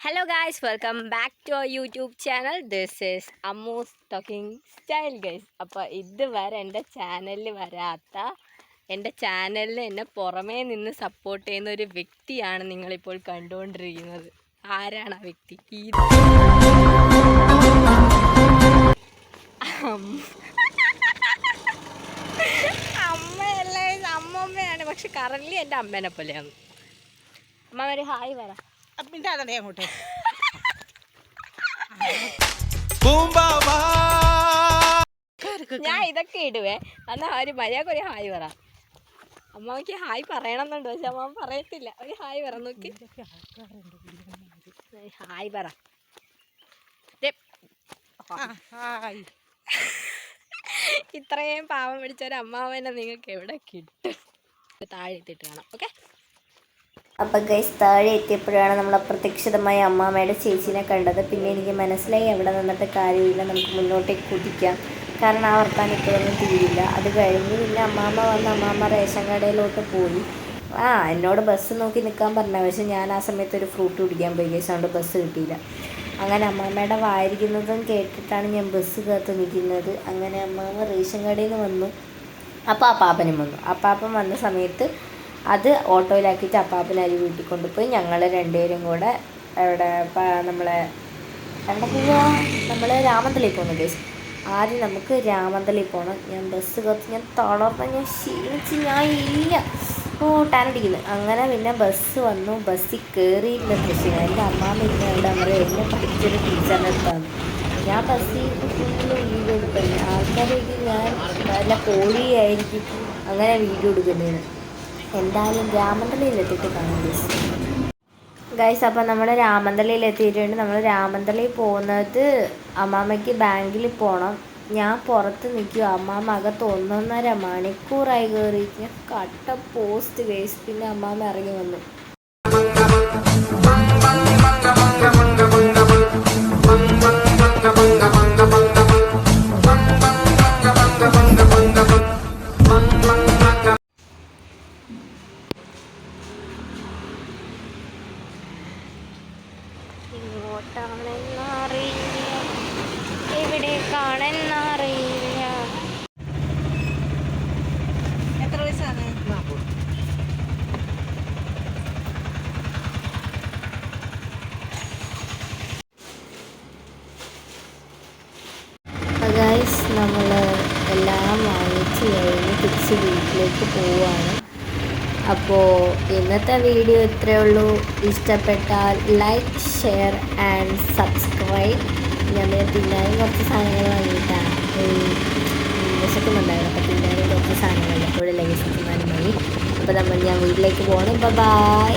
Hello guys welcome back to our YouTube channel this is Ammu's talking style guys അപ്പോൾ ഇതുവരെ എന്റെ ചാനലിൽ വരാത്ത എന്റെ ചാനലിൽ എന്നെ പുറമേ നിന്ന് സപ്പോർട്ട് ചെയ്യുന്ന ഒരു വ്യക്തിയാണ് നിങ്ങളിപ്പോൾ കണ്ടുകൊണ്ടിരിക്കുന്നത്. ആരാണ് ആ വ്യക്തി? ഈ അമ്മയല്ലേ? അമ്മമ്മയാണ്. പക്ഷെ കറൻലി എന്റെ അമ്മേനെ പോലെയാണ്. അമ്മ ഒരു ഹായ് പറ. മിണ്ടാതെ അങ്ങോട്ട്. ഞാൻ ഇതൊക്കെ ഇടുവേ. എന്നാ ഒരു മര്യാദയ്ക്ക് ഒരു ഹായ് പറ. അമ്മയ്ക്ക് ഹായ് പറയണമെന്നുണ്ട് പക്ഷെ അമ്മ പറയത്തില്ല. ഒരു ഹായ് പറ നോക്കി. ഹായ് പറ. ഇത്രയും പാവം പിടിച്ച ഒരു അമ്മാവനെ നിങ്ങൾക്ക് എവിടെ കിട്ടും? താഴെ എത്തിയിട്ട് കാണാം ഓക്കെ? അപ്പം ഗൈസ് താഴെ എത്തിയപ്പോഴാണ് നമ്മൾ അപ്രത്യക്ഷിതമായി അമ്മാമ്മയുടെ ചേച്ചീനെ കണ്ടത്. പിന്നെ എനിക്ക് മനസ്സിലായി അവിടെ നിന്നിട്ട് കാര്യമില്ല നമുക്ക് മുന്നോട്ടേക്ക് കുതിക്കാം. കാരണം ആ വർത്താനം ഇപ്പോഴൊന്നും തീരില്ല. അത് കഴിഞ്ഞ് പിന്നെ അമ്മാമ്മ വന്ന് അമ്മാമ്മ റേഷൻ കടയിലോട്ട് പോയി. ആ എന്നോട് ബസ് നോക്കി നിൽക്കാൻ പറഞ്ഞ പക്ഷെ ഞാൻ ആ സമയത്ത് ഒരു ഫ്രൂട്ട് കുടിക്കാൻ പോയി ഗൈസ് അതുകൊണ്ട് ബസ് കിട്ടിയില്ല. അങ്ങനെ അമ്മാമ്മയുടെ വായിരിക്കുന്നതും കേട്ടിട്ടാണ് ഞാൻ ബസ് കാത്ത് നിൽക്കുന്നത്. അങ്ങനെ അമ്മാമ്മ റേഷൻ കടയിൽ നിന്ന് വന്നു. അപ്പോൾ അപ്പാപ്പനും വന്നു. അപ്പാപ്പൻ വന്ന സമയത്ത് അത് ഓട്ടോയിലാക്കിയിട്ട് അപ്പാപ്പൻ അരി വീട്ടിൽ കൊണ്ടുപോയി ഞങ്ങൾ രണ്ടുപേരും കൂടെ അവിടെ നമ്മളെ എവിടെ പോവാ? നമ്മൾ രാമന്തളി പോകുന്നു ഗേസ് ആദ്യം നമുക്ക് രാമന്തളി പോകണം ഞാൻ ബസ് കത്ത് ഞാൻ തളർന്ന ഞാൻ ക്ഷീണിച്ച് ഞാൻ ഇല്ല. ഓ ടാനടിക്കുന്നു അങ്ങനെ പിന്നെ ബസ് വന്നു. ബസ്സിൽ കയറിയില്ല കൃഷി എന്റെ അമ്മാമ്മ ഇല്ല അവിടെ അമ്മ എന്നെ പഠിച്ചൊരു ടീച്ചറിന്റെ അടുത്താണ് ഞാൻ ബസ്സിൽ ഫുള്ള് വീഡിയോ എടുക്കുന്നത് ആൾക്കാരേക്ക് ഞാൻ നല്ല കോഴിയായിരിക്കും അങ്ങനെ വീഡിയോ എടുക്കുന്നതിന് എന്തായാലും രാമന്തളിയിൽ എത്തിയിട്ട് കാണാം ഗൈസ് ഗൈസ് അപ്പം നമ്മൾ രാമന്തളിയിൽ എത്തിയിട്ടുണ്ട് നമ്മൾ രാമന്തളി പോകുന്നത് അമ്മാമ്മയ്ക്ക് ബാങ്കിൽ പോകണം ഞാൻ പുറത്ത് നിൽക്കും അമ്മാമ്മ അകത്ത് ഒന്നൊന്നര മണിക്കൂറായി കയറി ഞാൻ കട്ട പോസ്റ്റ് ഗൈസ് പിന്നെ അമ്മാമ്മ ഇറങ്ങി വന്നു. ഇങ്ങോട്ടാണെന്നറിയില്ല എവിടേക്കാണെന്നറിയില്ല എത്ര വയസ്സാണ്? ഗൈസ് നമ്മൾ എല്ലാം വാങ്ങിച്ച് കഴിഞ്ഞ് തിരിച്ച് വീട്ടിലേക്ക് പോവുകയാണ് അപ്പോൾ ഇന്നത്തെ വീഡിയോ ഇത്രയേ ഉള്ളൂ. ഇഷ്ടപ്പെട്ടാൽ ലൈക്ക് ഷെയർ ആൻഡ് സബ്സ്ക്രൈബ് ഞാൻ തിന്നാനും കുറച്ച് സാധനങ്ങൾ വാങ്ങിയിട്ടാണ്. വിശക്കുന്നുണ്ടായിരുന്നു. അപ്പോൾ തിന്നാനും കുറച്ച് സാധനങ്ങൾ. എപ്പോഴും ലൈസ് തിന്നാനും മതി അപ്പോൾ നമ്മൾ ഞാൻ വീട്ടിലേക്ക് പോകണം ബൈ